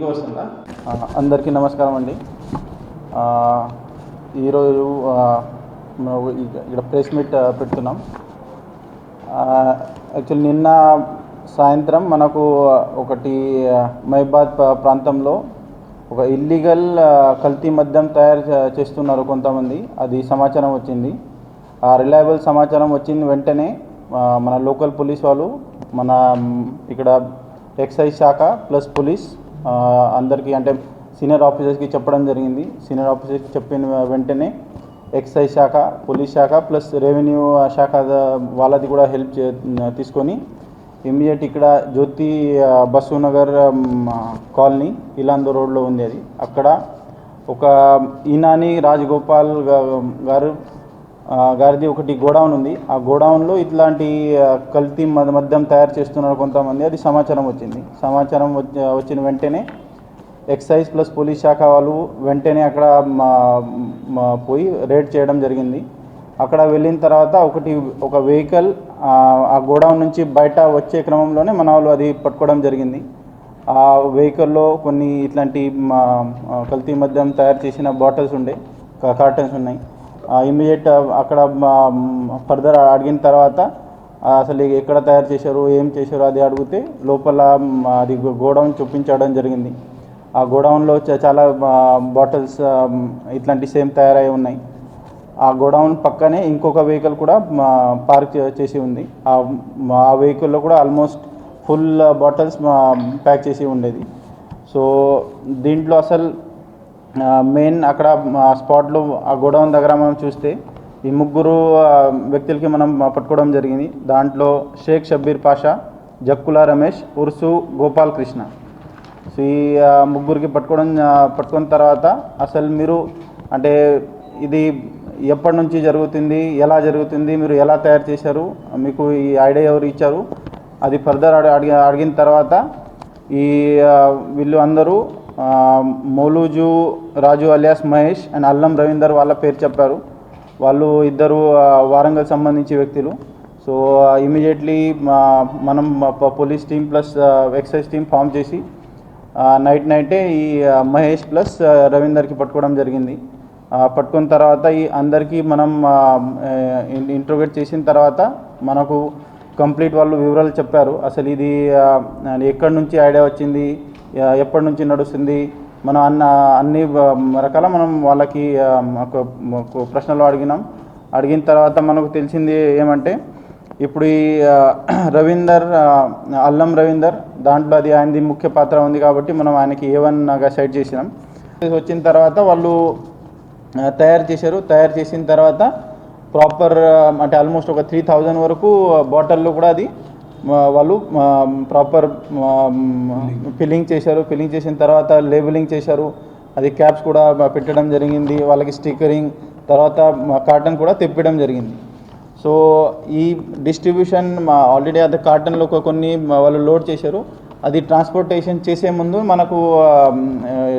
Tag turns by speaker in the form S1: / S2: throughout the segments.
S1: మీకు వస్తుందా అందరికీ నమస్కారం అండి. ఈరోజు ఇక్కడ ప్రెస్ మీట్ పెడుతున్నాం. యాక్చువల్లీ నిన్న సాయంత్రం మనకు ఒకటి మహిబాద్ ప్రాంతంలో ఒక ఇల్లీగల్ కల్తీ మద్యం తయారు చే- చేస్తున్నారు కొంతమంది. అది సమాచారం వచ్చింది. ఆ రిలయబుల్ సమాచారం వచ్చిన వెంటనే మన లోకల్ పోలీస్ వాళ్ళు మన ఇక్కడ ఎక్సైజ్ శాఖ ప్లస్ పోలీస్ అందరికీ అంటే సీనియర్ ఆఫీసర్స్కి చెప్పడం జరిగింది. సీనియర్ ఆఫీసర్స్కి చెప్పిన వెంటనే ఎక్సైజ్ శాఖ పోలీస్ శాఖ ప్లస్ రెవెన్యూ శాఖ వాళ్ళది కూడా హెల్ప్ చే తీసుకొని ఇమ్మీడియట్ ఇక్కడ జ్యోతి బస్సు నగర్ కాలనీ ఇలాందో రోడ్లో ఉంది అది. అక్కడ ఒక ఈనాని రాజగోపాల్ గారు గారిది ఒకటి గోడౌన్ ఉంది. ఆ గోడౌన్లో ఇట్లాంటి కల్తీ మద- మద్యం తయారు చేస్తున్నారు కొంతమంది. అది సమాచారం వచ్చింది. సమాచారం వచ్చిన వెంటనే ఎక్సైజ్ ప్లస్ పోలీస్ శాఖ వాళ్ళు వెంటనే అక్కడ మా- పోయి రేడ్ చేయడం జరిగింది. అక్కడ వెళ్ళిన తర్వాత ఒకటి ఒక వెహికల్ ఆ, గోడౌన్ నుంచి బయట వచ్చే క్రమంలోనే మన వాళ్ళు అది పట్టుకోవడం జరిగింది. ఆ వెహికల్లో కొన్ని ఇట్లాంటి మా కల్తీ మద్యం తయారు చేసిన బాటిల్స్ ఉండే కార్టన్స్ ఉన్నాయి. ఇమీడియట్ అక్కడ ఫర్దర్ అడిగిన తర్వాత అసలు ఎక్కడ తయారు చేశారు ఏం చేశారు అది అడిగితే లోపల అది గోడౌన్ చూపించడం జరిగింది. ఆ గోడౌన్లో చాలా బాటిల్స్ ఇట్లాంటి సేమ్ తయారై ఉన్నాయి. ఆ గోడౌన్ పక్కనే ఇంకొక వెహికల్ కూడా పార్క్ చేసి ఉంది. ఆ వెహికల్లో కూడా ఆల్మోస్ట్ ఫుల్ బాటిల్స్ ప్యాక్ చేసి ఉండేది. సో దీంట్లో అసలు మెయిన్ అక్కడ ఆ స్పాట్లో ఆ గోడౌన్ దగ్గర మనం చూస్తే ఈ ముగ్గురు వ్యక్తులకి మనం పట్టుకోవడం జరిగింది. దాంట్లో షేక్ షబ్బీర్ పాషా జక్కుల రమేష్ ఉర్సు గోపాల్ కృష్ణ. సో ఈ ముగ్గురికి పట్టుకోవడం పట్టుకున్న తర్వాత అసలు మీరు అంటే ఇది ఎప్పటి నుంచి జరుగుతుంది ఎలా జరుగుతుంది మీరు ఎలా తయారు చేశారు మీకు ఈ ఐడియా ఎవరు ఇచ్చారు అది ఫర్దర్ అడిగి అడిగిన తర్వాత ఈ వీళ్ళు అందరూ మౌలూజు రాజు అలియాస్ మహేష్ అండ్ అల్లం రవీందర్ వాళ్ళ పేరు చెప్పారు. వాళ్ళు ఇద్దరు వారంగల్ సంబంధించి వ్యక్తులు. సో ఇమీడియట్లీ మనం police team plus excise team form చేసి నైట్ నైటే ఈ మహేష్ ప్లస్ రవీందర్కి పట్టుకోవడం జరిగింది. పట్టుకున్న తర్వాత ఈ అందరికీ మనం ఇంట్రోగేట్ చేసిన తర్వాత మనకు కంప్లీట్ వాళ్ళు వివరాలు చెప్పారు. అసలు ఇది ఎక్కడి నుంచి ఐడియా వచ్చింది? ఎప్పటి నుంచి నడుస్తుంది? మనం అన్న అన్ని రకాల మనం వాళ్ళకి ఒక ప్రశ్నలు అడిగినాం. అడిగిన తర్వాత మనకు తెలిసింది ఏమంటే ఇప్పుడు ఈ రవీందర్ అల్లం రవీందర్ దాంట్లో అది ఆయనది ముఖ్య పాత్ర ఉంది కాబట్టి మనం ఆయనకి ఏ వన్గా సైడ్ చేసినాం. వచ్చిన తర్వాత వాళ్ళు తయారు చేశారు. తయారు చేసిన తర్వాత ప్రాపర్ అంటే ఆల్మోస్ట్ ఒక త్రీ థౌజండ్ వరకు బాటిల్లో కూడా అది వాళ్ళు ప్రాపర్ ఫిల్లింగ్ చేశారు. ఫిల్లింగ్ చేసిన తర్వాత లేబులింగ్ చేశారు. అది క్యాప్స్ కూడా పెట్టడం జరిగింది. వాళ్ళకి స్టిక్కరింగ్ తర్వాత కాటన్ కూడా తెప్పడం జరిగింది. సో ఈ డిస్ట్రిబ్యూషన్ ఆల్రెడీ అది కార్టన్లో ఒక కొన్ని వాళ్ళు లోడ్ చేశారు. అది ట్రాన్స్పోర్టేషన్ చేసే ముందు మనకు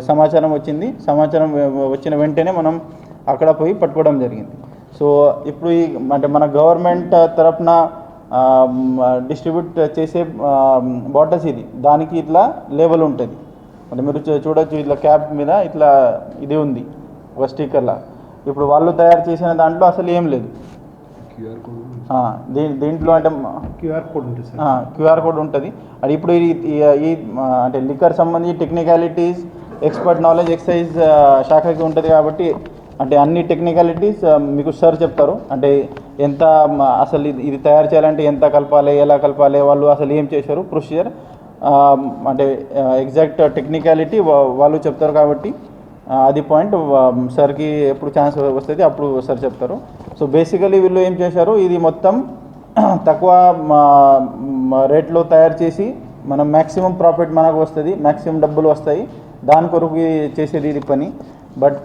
S1: సమాచారం వచ్చింది. సమాచారం వచ్చిన వెంటనే మనం అక్కడ పోయి పట్టుకోవడం జరిగింది. సో ఇప్పుడు ఈ అంటే మన గవర్నమెంట్ తరఫున డిస్ట్రిబ్యూట్ చేసే బాటిల్స్ ఇది. దానికి ఇట్లా లేబుల్ ఉంటుంది. అంటే మీరు చూడొచ్చు ఇట్లా క్యాప్ మీద ఇట్లా ఇది ఉంది ఒక స్టిక్కర్లా ఇప్పుడు వాళ్ళు తయారు చేసిన దాంట్లో అసలు ఏం లేదు.
S2: క్యూఆర్ కోడ్
S1: ఆ, దీ దీంట్లో అంటే
S2: క్యూఆర్ కోడ్ ఉంటుంది సార్.
S1: క్యూఆర్ కోడ్ ఉంటుంది. అది ఇప్పుడు ఈ అంటే లిక్కర్ సంబంధించి టెక్నికాలిటీస్ ఎక్స్పర్ట్ నాలెడ్జ్ ఎక్సైజ్ శాఖకి ఉంటుంది కాబట్టి అంటే అన్ని టెక్నికాలిటీస్ మీకు సార్ చెప్తారు. అంటే ఎంత అసలు ఇది తయారు చేయాలంటే ఎంత కలపాలి ఎలా కలపాలి వాళ్ళు అసలు ఏం చేశారు? ప్రొసీజర్ అంటే ఎగ్జాక్ట్ టెక్నికాలిటీ వాళ్ళు చెప్తారు కాబట్టి అది పాయింట్ సార్కి ఎప్పుడు ఛాన్స్ వస్తుంది అప్పుడు సార్ చెప్తారు. సో బేసికలీ వీళ్ళు ఏం చేశారు? ఇది మొత్తం తక్కువ మా- రేట్లో తయారు చేసి మనం మ్యాక్సిమం ప్రాఫిట్ మనకు వస్తుంది మ్యాక్సిమం డబ్బులు వస్తాయి. దాని కొరకు చేసేది ఇది పని. బట్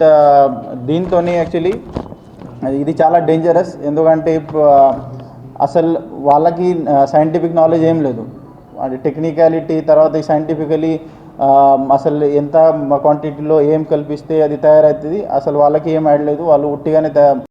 S1: దీంతో యాక్చువల్లీ ఇది చాలా డేంజరస్ ఎందుకంటే అసలు వాళ్ళకి సైంటిఫిక్ నాలెడ్జ్ ఏం లేదు. అంటే టెక్నికాలిటీ తర్వాత సైంటిఫికలీ అసలు ఎంత క్వాంటిటీలో ఏం కల్పిస్తే అది తయారవుతుంది అసలు వాళ్ళకి ఏం ఆడలేదు లేదు వాళ్ళు ఉట్టిగానే తయారు